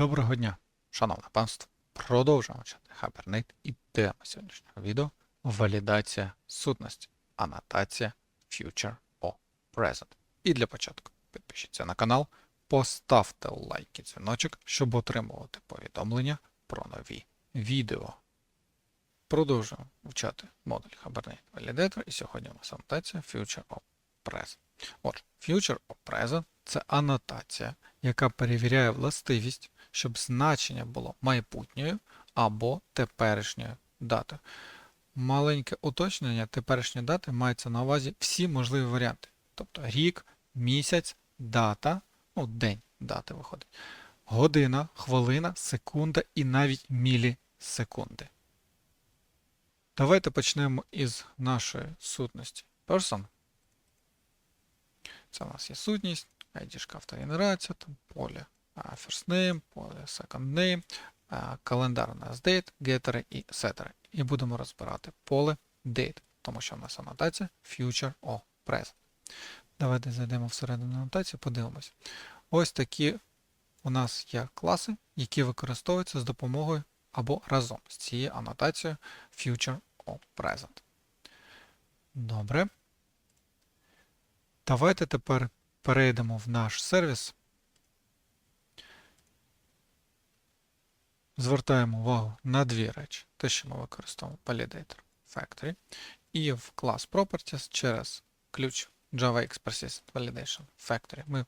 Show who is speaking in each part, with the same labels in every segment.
Speaker 1: Доброго дня, шановне панство. Продовжуємо вчити Hibernate і тема сьогоднішнього відео валідація сутності, анотація Future о Present. І для початку підпишіться на канал, поставте лайк і дзвіночок, щоб отримувати повідомлення про нові відео. Продовжуємо вчати модуль Hibernate Validator, і сьогодні у нас анотація Future of Present. Отже, Future of Present це анотація, яка перевіряє властивість, щоб значення було майбутньою або теперішньою датою. Маленьке уточнення теперішньої дати мається на увазі всі можливі варіанти. Тобто рік, місяць, дата, ну, день дати виходить, година, хвилина, секунда і навіть мілісекунди. Давайте почнемо із нашої сутності. Person. Це у нас є сутність, ID автогенерація, там поле first name, second name, календар у нас date, getter і setter. І будемо розбирати поле date, тому що в нас анотація future о present. Давайте зайдемо всередину анотації, подивимось. Ось такі у нас є класи, які використовуються з допомогою або разом з цією анотацією future о present. Добре. Давайте тепер перейдемо в наш сервіс. Звертаємо увагу на дві речі. Те, що ми використовуємо Validator Factory. І в клас Properties через ключ JavaX Persistent Validation Factory ми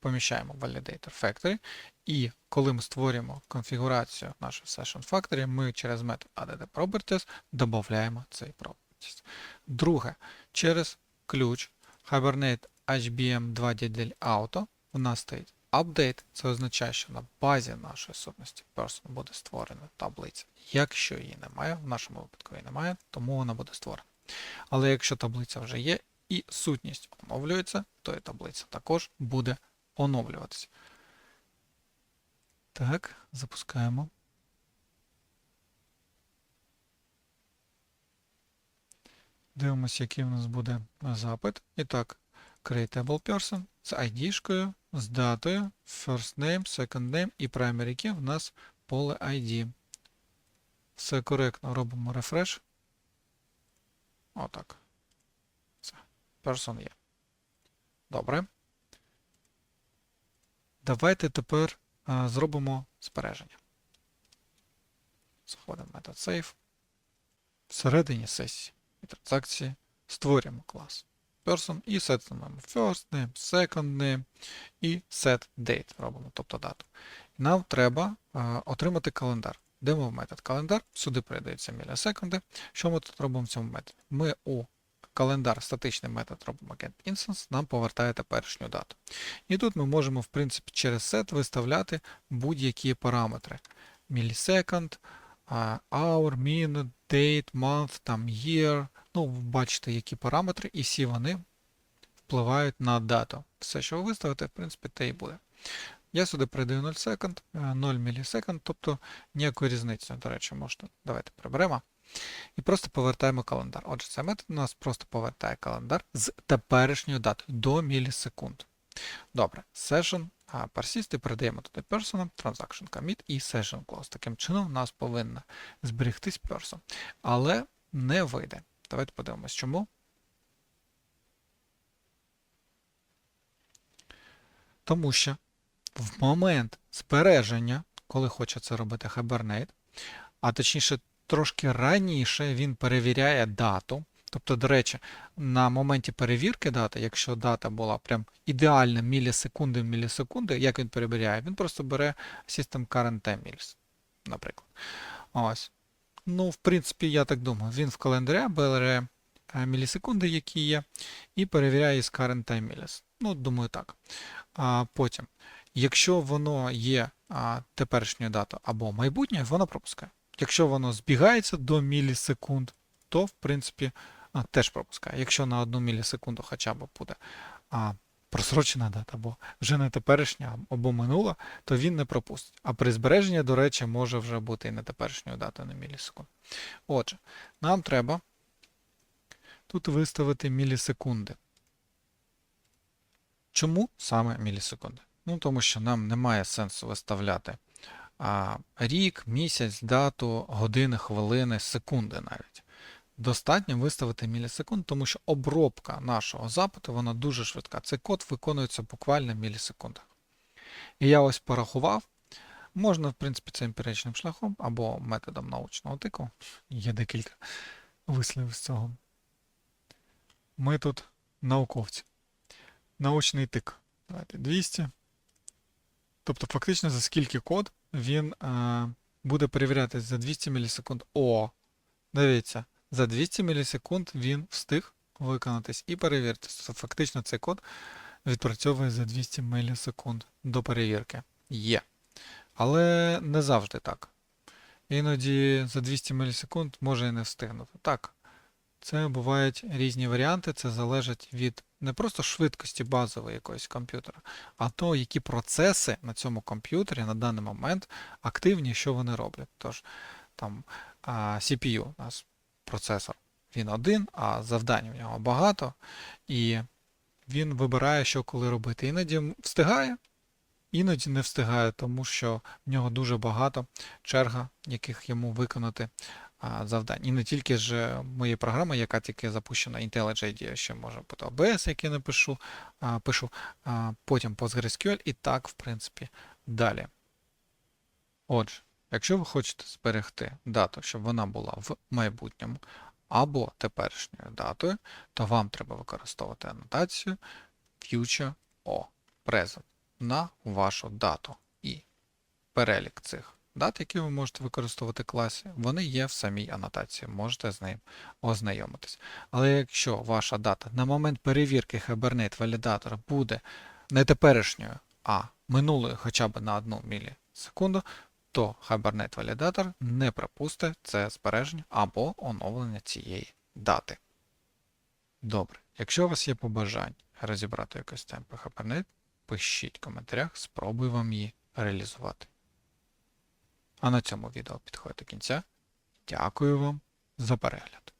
Speaker 1: поміщаємо Validator Factory. І коли ми створюємо конфігурацію нашої Session Factory, ми через метод add Properties додаємо цей Properties. Друге, через ключ Hibernate HBM 2 DDL Auto у нас стоїть update. Це означає, що на базі нашої сутності person буде створена таблиця. Якщо її немає, в нашому випадку її немає, тому вона буде створена. Але якщо таблиця вже є і сутність оновлюється, то і таблиця також буде оновлюватися. Так, запускаємо. Дивимося, який у нас буде запит. І так, creatable person з ID-шкою, з датою, first name, second name і primary key в нас поле ID. Все коректно, робимо refresh. Отак. Все. Person є. Добре. Давайте тепер а, зробимо збереження. Заходимо в метод save. Всередині сесії і транзакції створюємо клас person і сетимо first name, second name і set date робимо, тобто дату. Нам треба а, отримати календар. Йдемо в метод календар, сюди передаються мілісекунди. Що ми тут робимо в цьому методі? Ми у календар статичний метод робимо get instance, нам повертає теперішню дату. І тут ми можемо, в принципі, через set виставляти будь-які параметри. Millisecond, hour, minute, date, month, там year. Ну, бачите, які параметри, і всі вони впливають на дату. Все, що ви виставите, в принципі, те і буде. Я сюди передаю 0 секунд, 0 мілісекунд, тобто ніякої різниці. До речі, можете. Давайте приберемо. І просто повертаємо календар. Отже, цей метод у нас просто повертає календар з теперішньою датою до мілісекунд. Добре, session persist і передаємо туди person, transaction commit і session close. Таким чином, у нас повинна зберегтись person. Але не вийде. Давайте подивимось, чому. Тому що в момент збереження, коли хоче це робити Hibernate, а точніше, трошки раніше він перевіряє дату. Тобто, до речі, на моменті перевірки дати, якщо дата була прям ідеальна мілісекунди в мілісекунди, як він перевіряє? Він просто бере System Current Time Millis, наприклад. Ось. Ну, в принципі, я так думаю, він в календаря бере е, мілісекунди, які є, і перевіряє з Current Time Millis. Ну, думаю, так. А Потім, якщо воно є теперішньою датою або майбутнє, воно пропускає. Якщо воно збігається до мілісекунд, то, в принципі, теж пропускає. Якщо на одну мілісекунду хоча б буде просрочена дата, або вже не теперішня, або минула, то він не пропустить. А при збереженні, до речі, може вже бути і не теперішньою датою на мілісекунд. Отже, нам треба тут виставити мілісекунди. Чому саме мілісекунди? Ну, тому що нам немає сенсу виставляти а, рік, місяць, дату, години, хвилини, секунди навіть. Достатньо виставити мілісекунд, тому що обробка нашого запиту вона дуже швидка. Цей код виконується буквально в мілісекундах. І я ось порахував. Можна, в принципі, це емпіричним шляхом або методом научного тику. Є декілька висловів з цього. Ми тут науковці. Научний тик. Давайте 200. Тобто, фактично, за скільки код він е, буде перевірятись за 200 мілісекунд. О! Дивіться, за 200 мілісекунд він встиг виконатись і. Тобто, фактично, цей код відпрацьовує за 200 мілісекунд до перевірки. Є. Але не завжди так. Іноді за 200 мілісекунд може і не встигнути. Так, це бувають різні варіанти, це залежить від не просто швидкості базової якогось комп'ютера, а то, які процеси на цьому комп'ютері на даний момент активні, що вони роблять. Тож там CPU у нас процесор, він один, а завдань у нього багато, і він вибирає, що коли робити. Іноді встигає, іноді не встигає, тому що в нього дуже багато черга, яких йому виконати завдань. І не тільки ж е, моєї програми, яка тільки запущена IntelliJ ще може бути OBS, який не пишу, пишу, потім PostgreSQL і так, в принципі, далі. Отже, якщо ви хочете зберегти дату, щоб вона була в майбутньому або теперішньою датою, то вам треба використовувати анотацію future o present на вашу дату. І перелік цих дат, які ви можете використовувати в класі, вони є в самій анотації, можете з ним ознайомитись. Але якщо ваша дата на момент перевірки Hibernate валідатора буде не теперішньою, а минулою хоча б на 1 мілісекунду, то Hibernate валідатор не пропустить це збереження або оновлення цієї дати. Добре. Якщо у вас є побажання розібрати якось темпи Hibernate, пишіть в коментарях, спробую вам її реалізувати. А на цьому відео підходить до кінця. Дякую вам за перегляд.